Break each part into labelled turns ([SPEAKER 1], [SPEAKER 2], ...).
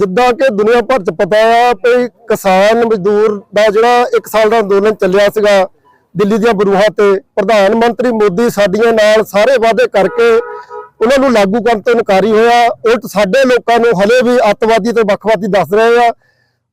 [SPEAKER 1] ਜਿੱਦਾਂ ਕਿ ਦੁਨੀਆ ਭਰ ਚ ਪਤਾ ਆ ਕਿ ਕਿਸਾਨ ਮਜ਼ਦੂਰ ਦਾ ਜਿਹੜਾ 1 ਸਾਲ ਦਾ ਅੰਦੋਲਨ ਚੱਲਿਆ ਸੀਗਾ, ਦਿੱਲੀ ਦੀਆਂ ਬਰੂਹਾਂ ਤੇ, ਪ੍ਰਧਾਨ ਮੰਤਰੀ ਮੋਦੀ ਸਾਡੀਆਂ ਨਾਲ ਸਾਰੇ ਵਾਅਦੇ ਕਰਕੇ ਉਹਨਾਂ ਨੂੰ ਲਾਗੂ ਕਰਨ ਤੋਂ ਇਨਕਾਰੀ ਹੋਇਆ। ਉਲਟ ਸਾਡੇ ਲੋਕਾਂ ਨੂੰ ਹਲੇ ਵੀ ਅੱਤਵਾਦੀ ਤੇ ਵੱਖਵਾਦੀ ਦੱਸ ਰਹੇ ਆ।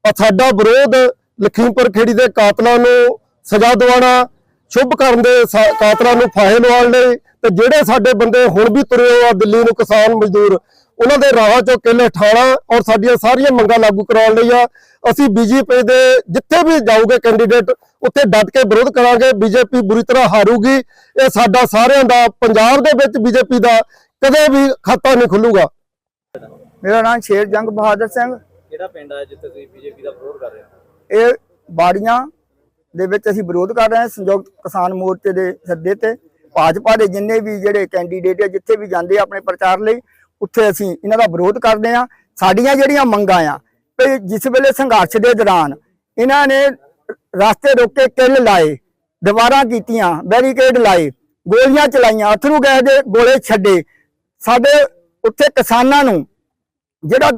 [SPEAKER 1] ਔਰ ਸਾਡਾ ਵਿਰੋਧ ਲਖੀਮਪੁਰ ਖੇੜੀ ਦੇ ਕਾਤਲਾਂ ਨੂੰ ਸਜ਼ਾ ਦਿਵਾਉਣਾ, ਸ਼ੁਭ ਕਰਨ ਦੇ ਸਾ- ਕਾਤਲਾਂ ਨੂੰ ਫਾਹੇ ਲਵਾਉਣ ਲਈ ਤੇ ਜਿਹੜੇ ਸਾਡੇ ਬੰਦੇ ਹੁਣ ਵੀ ਤੁਰੇ ਹੋਏ ਆ ਦਿੱਲੀ ਨੂੰ ਕਿਸਾਨ ਮਜ਼ਦੂਰ ਉਹਨਾਂ ਦੇ ਰਾਹਾਂ ਚੋਂ ਕਿੱਲੇ ਠਾਣਾ ਔਰ ਸਾਡੀਆਂ ਸਾਰੀਆਂ ਮੰਗਾਂ ਲਾਗੂ ਕਰਾਉਣ ਲਈ ਆ। ਅਸੀਂ ਬੀਜੇਪੀ ਦੇ ਜਿੱਥੇ ਵੀ ਜਾਊਗੇ ਕੈਂਡੀਡੇਟ ਉੱਥੇ ਡਟ ਕੇ ਵਿਰੋਧ ਕਰਾਂਗੇ। ਬੀਜੇਪੀ ਬੁਰੀ ਤਰ੍ਹਾਂ ਹਾਰੂਗੀ। ਇਹ ਸਾਡਾ ਸਾਰਿਆਂ ਦਾ ਪੰਜਾਬ ਦੇ ਵਿੱਚ ਬੀਜੇਪੀ ਦਾ ਕਦੇ ਵੀ ਖਾਤਾ ਨਹੀਂ ਖੁੱਲੂਗਾ।
[SPEAKER 2] ਮੇਰਾ ਨਾਮ ਸ਼ੇਰ ਜੰਗ ਬਹਾਦਰ ਸਿੰਘ।
[SPEAKER 3] ਕਿਹੜਾ ਪਿੰਡ ਆ ਜਿੱਥੇ ਤੁਸੀਂ ਬੀਜੇਪੀ ਦਾ ਵਿਰੋਧ ਕਰ ਰਹੇ ਹੋ?
[SPEAKER 2] ਇਹ ਬਾੜੀਆਂ ਦੇ ਵਿੱਚ ਅਸੀਂ ਵਿਰੋਧ ਕਰ ਰਹੇ ਹਾਂ ਸੰਯੁਕਤ ਕਿਸਾਨ ਮੋਰਚੇ ਦੇ ਸੱਦੇ ਤੇ। ਭਾਜਪਾ ਦੇ ਜਿੰਨੇ ਵੀ ਜਿਹੜੇ ਕੈਂਡੀਡੇਟ ਆ ਜਿੱਥੇ ਵੀ ਜਾਂਦੇ ਆ ਆਪਣੇ ਪ੍ਰਚਾਰ ਲਈ ਉੱਥੇ ਅਸੀਂ ਇਹਨਾਂ ਦਾ ਵਿਰੋਧ ਕਰਦੇ ਆ ਸਾਡੀਆਂ ਜਿਹੜੀਆਂ ਮੰਗਾਂ ਆ ਤੇ ਜਿਸ ਵੇਲੇ ਸੰਘਰਸ਼ ਦੇ ਦੌਰਾਨ ਇਹਨਾਂ ਨੇ ਰਸਤੇ ਰੋਕੇ ਕਿੱਲ ਲਾਏ, ਦੀਵਾਰਾਂ ਕੀਤੀਆਂ, ਬੈਰੀਕੇਡ ਲਾਏ, ਗੋਲੀਆਂ ਚਲਾਈਆਂ, ਅਥਰੂ ਗੈਸ ਦੇ ਗੋਲੇ ਛੱਡੇ, ਸਾਡੇ ਉੱਥੇ ਕਿਸਾਨਾਂ ਨੂੰ ਜਿਹੜਾ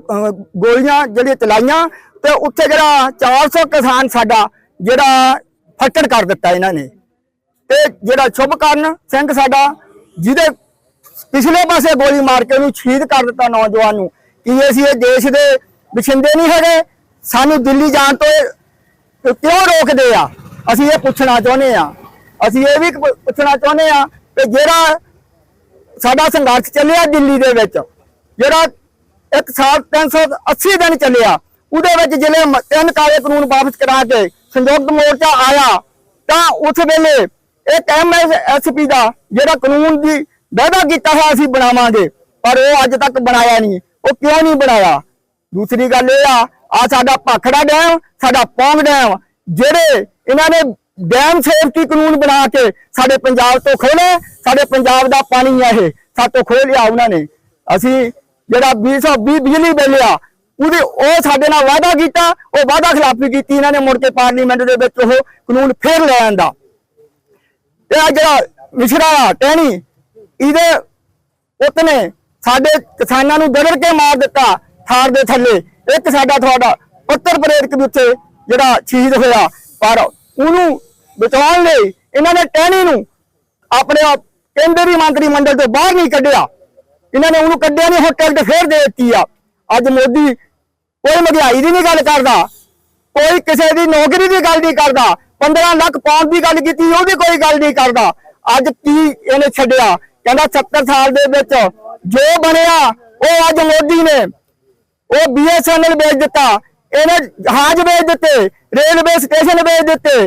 [SPEAKER 2] ਗੋਲੀਆਂ ਜਿਹੜੀਆਂ ਚਲਾਈਆਂ ਤੇ ਉੱਥੇ ਜਿਹੜਾ 400 ਕਿਸਾਨ ਸਾਡਾ ਜਿਹੜਾ ਫੱਟੜ ਕਰ ਦਿੱਤਾ ਇਹਨਾਂ ਨੇ। ਤੇ ਜਿਹੜਾ ਸ਼ੁਭਕਰਨ ਸਿੰਘ ਸਾਡਾ, ਜਿਹਦੇ ਪਿਛਲੇ ਪਾਸੇ ਗੋਲੀ ਮਾਰ ਕੇ ਉਹਨੂੰ ਸ਼ਹੀਦ ਕਰ ਦਿੱਤਾ ਨੌਜਵਾਨ ਨੂੰ। ਕੀ ਅਸੀਂ ਇਹ ਦੇਸ਼ ਦੇ ਵਸਿੰਦੇ ਨਹੀਂ ਹੈਗੇ? ਸਾਨੂੰ ਦਿੱਲੀ ਜਾਣ ਤੋਂ ਕਿਉਂ ਰੋਕਦੇ ਆ? ਅਸੀਂ ਇਹ ਪੁੱਛਣਾ ਚਾਹੁੰਦੇ ਆ। ਅਸੀਂ ਇਹ ਵੀ ਪੁੱਛਣਾ ਚਾਹੁੰਦੇ ਆ ਕਿ ਜਿਹੜਾ ਸਾਡਾ ਸੰਘਰਸ਼ ਚੱਲਿਆ ਦਿੱਲੀ ਦੇ ਵਿੱਚ, ਜਿਹੜਾ ਇੱਕ ਸਾਲ 380 ਦਿਨ ਚੱਲਿਆ, ਉਹਦੇ ਵਿੱਚ ਜਿਹੜੇ ਤਿੰਨ ਕਾਲੇ ਕਾਨੂੰਨ ਵਾਪਸ ਕਰਾ ਕੇ ਸੰਯੁਕਤ ਮੋਰਚਾ ਆਇਆ, ਤਾਂ ਉਸ ਵੇਲੇ ਇੱਕ ਐਮਐਸਪੀ ਦਾ ਜਿਹੜਾ ਕਾਨੂੰਨ ਦੀ ਵਾਅਦਾ ਕੀਤਾ ਹੈ ਅਸੀਂ ਬਣਾਵਾਂਗੇ, ਪਰ ਉਹ ਅੱਜ ਤੱਕ ਬਣਾਇਆ ਨਹੀਂ। ਉਹ ਕਿਉਂ ਨਹੀਂ ਬਣਾਇਆ? ਦੂਸਰੀ ਗੱਲ ਇਹ ਆ ਆ ਸਾਡਾ ਭਾਖੜਾ ਡੈਮ, ਸਾਡਾ ਪੌਂਗ ਡੈਮ, ਜਿਹੜੇ ਇਹਨਾਂ ਨੇ ਡੈਮ ਸੇਫਟੀ ਕਾਨੂੰਨ ਬਣਾ ਕੇ ਸਾਡੇ ਪੰਜਾਬ ਤੋਂ ਖੋਲੇ ਸਾਡੇ ਪੰਜਾਬ ਦਾ ਪਾਣੀ ਆ ਇਹ ਸਾਡੇ ਤੋਂ ਖੋਹ ਲਿਆ ਉਹਨਾਂ ਨੇ। ਅਸੀਂ ਜਿਹੜਾ 220 ਬਿਜਲੀ ਬਿੱਲ ਆ, ਉਹਦੇ ਉਹ ਸਾਡੇ ਨਾਲ ਵਾਅਦਾ ਕੀਤਾ, ਉਹ ਵਾਅਦਾ ਖਿਲਾਫੀ ਕੀਤੀ, ਇਹਨਾਂ ਨੇ ਮੁੜ ਕੇ ਪਾਰਲੀਮੈਂਟ ਦੇ ਵਿੱਚ ਉਹ ਕਾਨੂੰਨ ਫੇਰ ਲੈ ਆਂਦਾ। ਇਹ ਜਿਹੜਾ ਮਿਸ਼ਰਾ, ਟਹਿਣੀ ਇਹਦੇ ਪੁੱਤ ਨੇ ਸਾਡੇ ਕਿਸਾਨਾਂ ਨੂੰ ਦਰੜ ਕੇ ਮਾਰ ਦਿੱਤਾ ਥਾਰ ਦੇ ਥੱਲੇ। ਇੱਕ ਸਾਡਾ ਤੁਹਾਡਾ ਉੱਤਰ ਪ੍ਰੇਰਕ ਦੇ ਉੱਤੇ ਜਿਹੜਾ ਸ਼ਹੀਦ ਹੋਇਆ। ਪਰ ਉਹਨੂੰ ਬਚਾਉਣ ਲਈ ਇਹਨਾਂ ਨੇ ਟਹਿਣੀ ਨੂੰ ਆਪਣੇ ਕੇਂਦਰੀ ਮੰਤਰੀ ਮੰਡਲ ਤੋਂ ਬਾਹਰ ਨਹੀਂ ਕੱਢਿਆ। ਇਹਨਾਂ ਨੇ ਉਹਨੂੰ ਕੱਢਿਆ ਨਹੀਂ ਹੋਟਲ ਤੇ ਫੇਰ ਦੇ ਦਿੱਤੀ ਆ। ਅੱਜ ਮੋਦੀ ਕੋਈ ਮਹਿੰਗਾਈ ਦੀ ਨਹੀਂ ਗੱਲ ਕਰਦਾ, ਕੋਈ ਕਿਸੇ ਦੀ ਨੌਕਰੀ ਦੀ ਗੱਲ ਨਹੀਂ ਕਰਦਾ 15 ਲੱਖ ਪਾਉਣ ਦੀ ਗੱਲ ਕੀਤੀ, ਉਹ ਵੀ ਕੋਈ ਗੱਲ ਨਹੀਂ ਕਰਦਾ। ਅੱਜ ਕੀ ਇਹਨੇ ਛੱਡਿਆ? ਕਹਿੰਦਾ 70 ਸਾਲ ਦੇ ਵਿੱਚ ਜੋ ਬਣਿਆ, ਉਹ ਅੱਜ ਮੋਦੀ ਨੇ। ਉਹ ਬੀਐਸਐਨਐਲ ਵੇਚ ਦਿੱਤਾ। ਇਹਨੇ ਜਹਾਜ਼ ਵੇਚ ਦਿੱਤੇ, ਰੇਲਵੇ ਸਟੇਸ਼ਨ ਵੇਚ ਦਿੱਤੇ।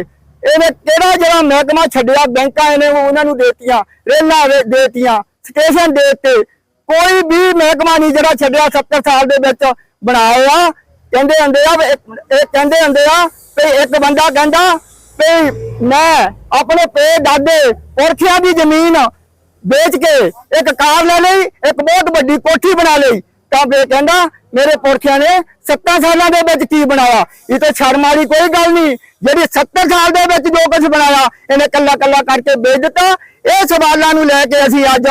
[SPEAKER 2] ਇਹਨੇ ਕਿਹੜਾ ਜਿਹੜਾ ਮਹਿਕਮਾ ਛੱਡਿਆ, ਬੈਂਕਾਂ ਇਹਨੇ ਉਹਨਾਂ ਨੂੰ ਦੇਤੀਆਂ, ਰੇਲਾਂ ਦੇਤੀਆਂ, ਸਟੇਸ਼ਨ ਦੇ ਦਿੱਤੇ। ਕੋਈ ਵੀ ਮਹਿਕਮਾ ਨਹੀਂ ਜਿਹੜਾ ਛੱਡਿਆ 70 ਸਾਲ ਦੇ ਵਿੱਚ ਬਣਾਇਆ। ਕਹਿੰਦੇ ਹੁੰਦੇ ਆ, ਇਹ ਕਹਿੰਦੇ ਹੁੰਦੇ ਆ ਵੀ ਇੱਕ ਬੰਦਾ ਕਹਿੰਦਾ ਵੀ ਮੈਂ ਆਪਣੇ ਪੇ ਦਾਦੇ, ਪੁਰਖਿਆਂ ਦੀ ਜ਼ਮੀਨ ਵੇਚ ਕੇ ਇੱਕ ਕਾਰ ਲੈ ਲਈ, ਇੱਕ ਬਹੁਤ ਵੱਡੀ ਕੋਠੀ ਬਣਾ ਲਈ। ਤਾਂ ਫੇਰ ਕਹਿੰਦਾ, ਮੇਰੇ ਪੁਰਖਿਆਂ ਨੇ 70 ਸਾਲਾਂ ਦੇ ਵਿੱਚ ਕੀ ਬਣਾਇਆ? ਇਹ ਤਾਂ ਸ਼ਰਮ ਵਾਲੀ ਕੋਈ ਗੱਲ ਨਹੀਂ। ਜਿਹੜੀ 70 ਸਾਲ ਦੇ ਵਿੱਚ ਜੋ ਕੁਝ ਬਣਾਇਆ, ਇਹਨੇ ਕੱਲਾ ਕੱਲਾ ਕਰਕੇ ਵੇਚ ਦਿੱਤਾ। ਇਹ ਸਵਾਲਾਂ ਨੂੰ ਲੈ ਕੇ ਅਸੀਂ ਅੱਜ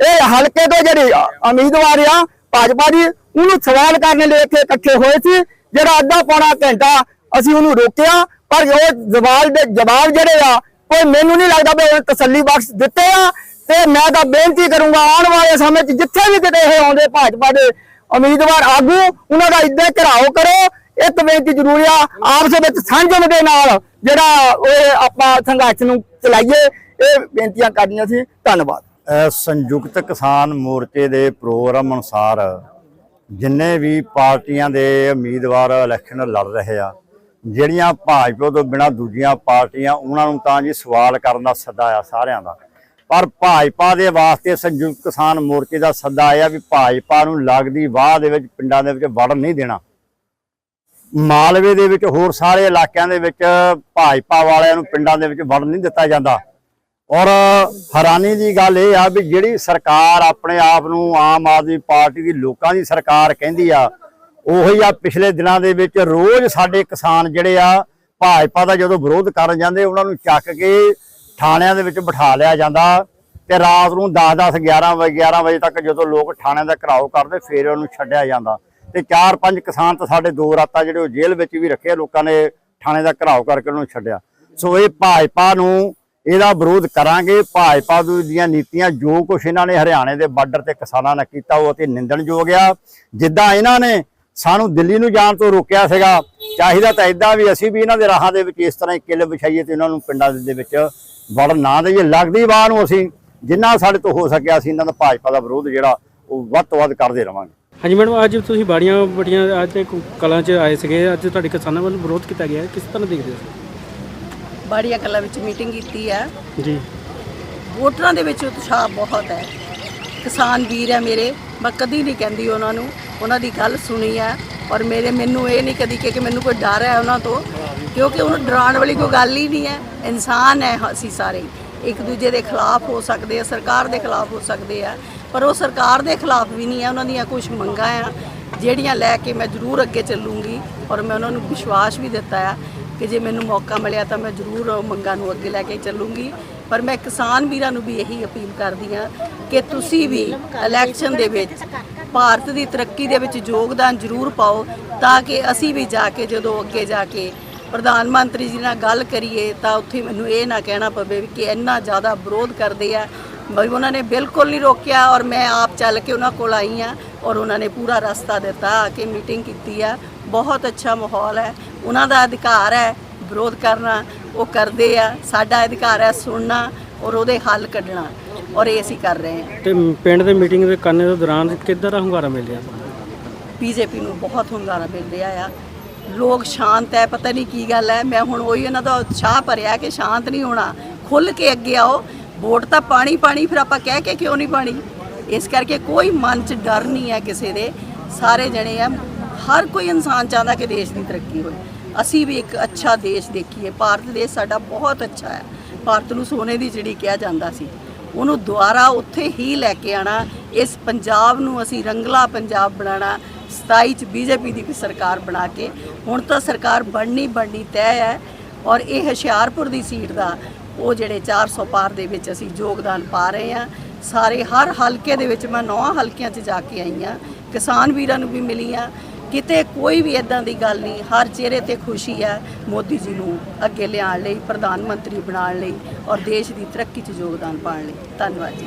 [SPEAKER 2] ਇਹ ਹਲਕੇ ਤੋਂ ਜਿਹੜੇ ਉਮੀਦਵਾਰ ਆ, ਭਾਜਪਾ ਦੀ ਉਹਨੂੰ ਸਵਾਲ ਕਰਨ ਲਈ ਇੱਥੇ ਇਕੱਠੇ ਹੋਏ ਸੀ, ਜਿਹੜਾ ਅੱਧਾ ਪੌਣਾ ਘੰਟਾ ਅਸੀਂ ਉਹਨੂੰ ਰੋਕਿਆ। ਪਰ ਉਹ ਜਵਾਬ ਦੇ ਜਵਾਬ ਜਿਹੜੇ ਆ, ਕੋਈ ਮੈਨੂੰ ਨਹੀਂ ਲੱਗਦਾ ਵੀ ਉਹਨੇ ਤਸੱਲੀ ਬਖਸ਼ ਦਿੱਤੇ ਆ। ਤੇ ਮੈਂ ਤਾਂ ਬੇਨਤੀ ਕਰੂੰਗਾ ਆਉਣ ਵਾਲੇ ਸਮੇਂ 'ਚ ਜਿੱਥੇ ਵੀ ਕਿਤੇ ਇਹ ਆਉਂਦੇ ਭਾਜਪਾ ਦੇ ਉਮੀਦਵਾਰ ਆਗੂ, ਉਹਨਾਂ ਦਾ ਇੱਦਾਂ ਘਿਰਾਓ ਕਰੋ। ਇੱਕ ਬੇਨਤੀ ਜ਼ਰੂਰੀ ਆ, ਆਪਸ ਵਿੱਚ ਸਾਂਝਣ ਦੇ ਨਾਲ ਜਿਹੜਾ ਉਹ ਆਪਾਂ ਸੰਘਰਸ਼ ਨੂੰ ਚਲਾਈਏ, ਇਹ ਬੇਨਤੀਆਂ ਕਰਨੀਆਂ ਸੀ। ਧੰਨਵਾਦ।
[SPEAKER 4] ਸੰਯੁਕਤ ਕਿਸਾਨ ਮੋਰਚੇ ਦੇ ਪ੍ਰੋਗਰਾਮ ਅਨੁਸਾਰ ਜਿੰਨੇ ਵੀ ਪਾਰਟੀਆਂ ਦੇ ਉਮੀਦਵਾਰ ਇਲੈਕਸ਼ਨ ਲੜ ਰਹੇ ਆ, ਜਿਹੜੀਆਂ ਭਾਜਪਾ ਤੋਂ ਬਿਨਾ ਦੂਜੀਆਂ ਪਾਰਟੀਆਂ, ਉਹਨਾਂ ਨੂੰ ਤਾਂ ਜੀ ਸਵਾਲ ਕਰਨ ਦਾ ਸੱਦਾ ਆ ਸਾਰਿਆਂ ਦਾ। ਪਰ ਭਾਜਪਾ ਦੇ ਵਾਸਤੇ ਸੰਯੁਕਤ ਕਿਸਾਨ ਮੋਰਚੇ ਦਾ ਸੱਦਾ ਆਇਆ ਵੀ ਭਾਜਪਾ ਨੂੰ ਲੱਗਦੀ ਵਾਹ ਦੇ ਵਿੱਚ, ਪਿੰਡਾਂ ਦੇ ਵਿੱਚ ਵੜਨ ਨਹੀਂ ਦੇਣਾ। ਮਾਲਵੇ ਦੇ ਵਿੱਚ ਹੋਰ ਸਾਰੇ ਇਲਾਕਿਆਂ ਦੇ ਵਿੱਚ ਭਾਜਪਾ ਵਾਲਿਆਂ ਨੂੰ ਪਿੰਡਾਂ ਦੇ ਵਿੱਚ ਵੜਨ ਨਹੀਂ ਦਿੱਤਾ ਜਾਂਦਾ। ਔਰ ਹੈਰਾਨੀ ਦੀ ਗੱਲ ਇਹ ਆ ਵੀ ਜਿਹੜੀ ਸਰਕਾਰ ਆਪਣੇ ਆਪ ਨੂੰ ਆਮ ਆਦਮੀ ਪਾਰਟੀ ਦੀ ਲੋਕਾਂ ਦੀ ਸਰਕਾਰ ਕਹਿੰਦੀ ਆ, ਉਹੀ ਆ ਪਿਛਲੇ ਦਿਨਾਂ ਦੇ ਵਿੱਚ ਰੋਜ਼ ਸਾਡੇ ਕਿਸਾਨ ਜਿਹੜੇ ਆ ਭਾਜਪਾ ਦਾ ਜਦੋਂ ਵਿਰੋਧ ਕਰਨ ਜਾਂਦੇ, ਉਹਨਾਂ ਨੂੰ ਚੱਕ ਕੇ ਥਾਣਿਆਂ ਦੇ ਵਿੱਚ ਬਿਠਾ ਲਿਆ ਜਾਂਦਾ ਤੇ ਰਾਤ ਨੂੰ 10 10 11 ਵਜੇ 11 ਵਜੇ ਤੱਕ ਜਦੋਂ ਲੋਕ ਥਾਣਿਆਂ ਦਾ ਘਰਾਓ ਕਰਦੇ, ਫਿਰ ਉਹਨੂੰ ਛੱਡਿਆ ਜਾਂਦਾ। ਤੇ ਚਾਰ ਪੰਜ ਕਿਸਾਨ ਤਾਂ ਸਾਡੇ ਦੋ ਰਾਤਾਂ ਜਿਹੜੇ ਉਹ ਜੇਲ੍ਹ ਵਿੱਚ ਵੀ ਰੱਖੇ, ਲੋਕਾਂ ਨੇ ਥਾਣੇ ਦਾ ਘਰਾਓ ਕਰਕੇ ਉਹਨੂੰ ਛੱਡਿਆ। ਸੋ ਇਹ ਭਾਜਪਾ ਨੂੰ ਇਹਦਾ ਵਿਰੋਧ ਕਰਾਂਗੇ। ਭਾਜਪਾ ਦੀਆਂ ਨੀਤੀਆਂ ਜੋ ਕੁਛ ਇਹਨਾਂ ਨੇ ਹਰਿਆਣੇ ਦੇ ਬਾਰਡਰ ਤੇ ਕਿਸਾਨਾਂ ਨਾਲ ਕੀਤਾ, ਉਹ ਅਤੀ ਨਿੰਦਣਯੋਗ ਆ। ਜਿੱਦਾਂ ਇਹਨਾਂ ਨੇ ਸਾਨੂੰ ਦਿੱਲੀ ਨੂੰ ਜਾਣ ਤੋਂ ਰੋਕਿਆ ਸੀਗਾ, ਚਾਹੀਦਾ ਤਾਂ ਇਦਾਂ ਵੀ ਅਸੀਂ ਵੀ ਇਹਨਾਂ ਦੇ ਰਾਹਾਂ ਦੇ ਵਿੱਚ ਇਸ ਤਰ੍ਹਾਂ ਹੀ ਕਿੱਲ ਵਿਛਾਈਏ ਤੇ ਇਹਨਾਂ ਨੂੰ ਪਿੰਡਾਂ ਦੇ ਵਿੱਚ ਵੜਨ ਨਾ ਦੇਈਏ। ਲੱਗਦੀ ਬਾਹ ਨੂੰ ਅਸੀਂ ਜਿੰਨਾ ਸਾਡੇ ਤੋਂ ਹੋ ਸਕਿਆ ਅਸੀਂ ਇਹਨਾਂ ਦਾ ਭਾਜਪਾ ਦਾ ਵਿਰੋਧ ਜਿਹੜਾ ਉਹ ਵੱਧ ਤੋਂ ਵੱਧ ਕਰਦੇ ਰਵਾਂਗੇ।
[SPEAKER 5] ਹਾਂਜੀ ਮੈਡਮ ਅੱਜ ਤੁਸੀਂ ਬਾੜੀਆਂ ਬੜੀਆਂ ਅੱਜ ਤੇ ਕਲਾਂ 'ਚ ਆਏ ਸੀਗੇ। ਅੱਜ ਤੁਹਾਡੇ ਕਿਸਾਨਾਂ ਵੱਲੋਂ ਵਿਰੋਧ ਕੀਤਾ ਗਿਆ। ਕਿਸ ਤਰ੍ਹਾਂ ਦੇਖਦੇ ਹੋ?
[SPEAKER 6] ਬਾੜੀਆ ਕਲਾ ਵਿੱਚ ਮੀਟਿੰਗ ਕੀਤੀ ਹੈ।
[SPEAKER 5] ਜੀ।
[SPEAKER 6] ਵੋਟਰਾਂ ਦੇ ਵਿੱਚ ਉਤਸ਼ਾਹ ਬਹੁਤ ਹੈ। ਕਿਸਾਨ ਵੀਰ ਹੈ ਮੇਰੇ। ਮੈਂ ਕਦੀ ਨਹੀਂ ਕਹਿੰਦੀ ਉਹਨਾਂ ਨੂੰ। ਉਹਨਾਂ ਦੀ ਗੱਲ ਸੁਣੀ ਹੈ। ਔਰ ਮੇਰੇ ਮੈਨੂੰ ਇਹ ਨਹੀਂ ਕਦੀ ਕਿ ਮੈਨੂੰ ਕੋਈ ਡਰ ਹੈ ਉਹਨਾਂ ਤੋਂ। ਕਿਉਂਕਿ ਉਹਨੂੰ ਡਰਾਉਣ ਵਾਲੀ ਕੋਈ ਗੱਲ ਹੀ ਨਹੀਂ ਹੈ। ਇਨਸਾਨ ਹੈ ਅਸੀਂ ਸਾਰੇ। ਇੱਕ ਦੂਜੇ ਦੇ ਖਿਲਾਫ ਹੋ ਸਕਦੇ ਆ, ਸਰਕਾਰ ਦੇ ਖਿਲਾਫ ਹੋ ਸਕਦੇ ਆ, ਪਰ ਉਹ ਸਰਕਾਰ ਦੇ ਖਿਲਾਫ ਵੀ ਨਹੀਂ ਹੈ ਉਹਨਾਂ ਦੀਆਂ ਕੁਝ ਮੰਗਾਂ ਆ, ਜਿਹੜੀਆਂ ਲੈ ਕੇ ਮੈਂ ਜ਼ਰੂਰ ਅੱਗੇ ਚੱਲੂੰਗੀ ਔਰ ਮੈਂ ਉਹਨਾਂ ਨੂੰ ਵਿਸ਼ਵਾਸ ਵੀ ਦਿੱਤਾ ਆ ਕਿ ਜੇ ਮੈਨੂੰ ਮੌਕਾ ਮਿਲਿਆ ਤਾਂ ਮੈਂ ਜ਼ਰੂਰ ਉਹ ਮੰਗਾਂ ਨੂੰ ਅੱਗੇ ਲੈ ਕੇ ਚੱਲੂੰਗੀ। ਪਰ ਮੈਂ ਕਿਸਾਨ ਵੀਰਾਂ ਨੂੰ ਵੀ ਇਹੀ ਅਪੀਲ ਕਰਦੀ ਹਾਂ ਕਿ ਤੁਸੀਂ ਵੀ ਇਲੈਕਸ਼ਨ ਦੇ ਵਿੱਚ ਭਾਰਤ ਦੀ ਤਰੱਕੀ ਦੇ ਵਿੱਚ ਯੋਗਦਾਨ ਜ਼ਰੂਰ ਪਾਓ ਤਾਂ ਕਿ ਅਸੀਂ ਵੀ ਜਾ ਕੇ, ਜਦੋਂ ਅੱਗੇ ਜਾ ਕੇ ਪ੍ਰਧਾਨ ਮੰਤਰੀ ਜੀ ਨਾਲ ਗੱਲ ਕਰੀਏ ਤਾਂ ਉੱਥੇ ਮੈਨੂੰ ਇਹ ਨਾ ਕਹਿਣਾ ਪਵੇ ਕਿ ਇੰਨਾ ਜ਼ਿਆਦਾ ਵਿਰੋਧ ਕਰਦੇ ਆ। ਬਈ ਉਹਨਾਂ ਨੇ ਬਿਲਕੁਲ ਨਹੀਂ ਰੋਕਿਆ ਔਰ ਮੈਂ ਆਪ ਚੱਲ ਕੇ ਉਹਨਾਂ ਕੋਲ ਆਈ ਆ ਔਰ ਉਹਨਾਂ ਨੇ ਪੂਰਾ ਰਸਤਾ ਦਿੱਤਾ ਆ ਕੇ ਮੀਟਿੰਗ ਕੀਤੀ ਆ। ਬਹੁਤ ਅੱਛਾ ਮਾਹੌਲ ਹੈ। ਉਹਨਾਂ ਦਾ ਅਧਿਕਾਰ ਹੈ ਵਿਰੋਧ ਕਰਨਾ ਉਹ ਕਰਦੇ ਆ। ਸਾਡਾ ਅਧਿਕਾਰ ਹੈ ਸੁਣਨਾ ਔਰ ਉਹਦੇ ਹੱਲ ਕੱਢਣਾ ਔਰ ਇਹ ਅਸੀਂ ਕਰ ਰਹੇ ਹਾਂ।
[SPEAKER 5] ਤੇ ਪਿੰਡ ਦੇ ਮੀਟਿੰਗ ਦੇ ਕਰਨੇ ਦੇ ਦੌਰਾਨ ਕਿੱਦਾਂ ਦਾ ਹੁੰਗਾਰਾ ਮਿਲ ਰਿਹਾ?
[SPEAKER 6] ਬੀਜੇਪੀ ਨੂੰ ਬਹੁਤ ਹੁੰਗਾਰਾ ਮਿਲ ਰਿਹਾ ਆ। ਲੋਕ ਸ਼ਾਂਤ ਹੈ, ਪਤਾ ਨਹੀਂ ਕੀ ਗੱਲ ਹੈ। ਮੈਂ ਹੁਣ ਉਹੀ ਇਹਨਾਂ ਦਾ ਉਤਸ਼ਾਹ ਭਰਿਆ ਕਿ ਸ਼ਾਂਤ ਨਹੀਂ ਹੋਣਾ। ਖੁੱਲ ਕੇ ਅੱਗੇ ਆਓ। ਵੋਟ ਤਾਂ ਪਾਣੀ ਪਾਣੀ, ਫਿਰ ਆਪਾਂ ਕਹਿ ਕੇ ਕਿਉਂ ਨਹੀਂ ਪਾਣੀ? ਇਸ ਕਰਕੇ ਕੋਈ ਮਨ 'ਚ ਡਰ ਨਹੀਂ ਹੈ ਕਿਸੇ ਦੇ। ਸਾਰੇ ਜਣੇ ਆ। ਹਰ ਕੋਈ ਇਨਸਾਨ ਚਾਹੁੰਦਾ ਕਿ ਦੇਸ਼ ਦੀ ਤਰੱਕੀ ਹੋਵੇ ਅਸੀਂ ਵੀ ਇੱਕ ਅੱਛਾ ਦੇਸ਼ ਦੇਖੀਏ। ਭਾਰਤ ਦੇਸ਼ ਸਾਡਾ ਬਹੁਤ ਅੱਛਾ ਹੈ। ਭਾਰਤ ਨੂੰ ਸੋਨੇ ਦੀ ਚਿੜੀ ਕਿਹਾ ਜਾਂਦਾ ਸੀ। ਉਹਨੂੰ ਦੁਆਰਾ ਉੱਥੇ ਹੀ ਲੈ ਕੇ ਆਣਾ ਇਸ ਪੰਜਾਬ ਨੂੰ ਅਸੀਂ ਰੰਗਲਾ ਪੰਜਾਬ ਬਣਾਉਣਾ। 27 ਚ ਬੀਜੇਪੀ ਦੀ ਵੀ ਸਰਕਾਰ ਬਣਾ ਕੇ, ਹੁਣ ਤਾਂ ਸਰਕਾਰ ਬਣਨੀ ਬਣਨੀ ਤੈਅ ਹੈ ਔਰ ਇਹ ਹੁਸ਼ਿਆਰਪੁਰ ਦੀ ਸੀਟ ਦਾ ਉਹ ਜਿਹੜੇ 400 ਪਾਰ ਦੇ ਵਿੱਚ ਅਸੀਂ ਯੋਗਦਾਨ ਪਾ ਰਹੇ ਹਾਂ। ਸਾਰੇ ਹਰ ਹਲਕੇ ਦੇ ਵਿੱਚ ਮੈਂ ਨੌਂ ਹਲਕਿਆਂ 'ਚ ਜਾ ਕੇ ਆਈ ਹਾਂ। ਕਿਸਾਨ ਵੀਰਾਂ ਨੂੰ ਵੀ ਮਿਲੀ ਹਾਂ। ਕਿਤੇ ਕੋਈ ਵੀ ਇਦਾਂ ਦੀ ਗੱਲ ਨਹੀਂ, ਹਰ ਚਿਹਰੇ ਤੇ ਖੁਸ਼ੀ ਹੈ ਮੋਦੀ ਜੀ ਨੂੰ ਅੱਗੇ ਲਿਆਉਣ ਲਈ, ਪ੍ਰਧਾਨ ਮੰਤਰੀ ਬਣਾਉਣ ਲਈ ਔਰ ਦੇਸ਼ ਦੀ ਤਰੱਕੀ 'ਚ ਯੋਗਦਾਨ ਪਾਉਣ ਲਈ। ਧੰਨਵਾਦ ਜੀ।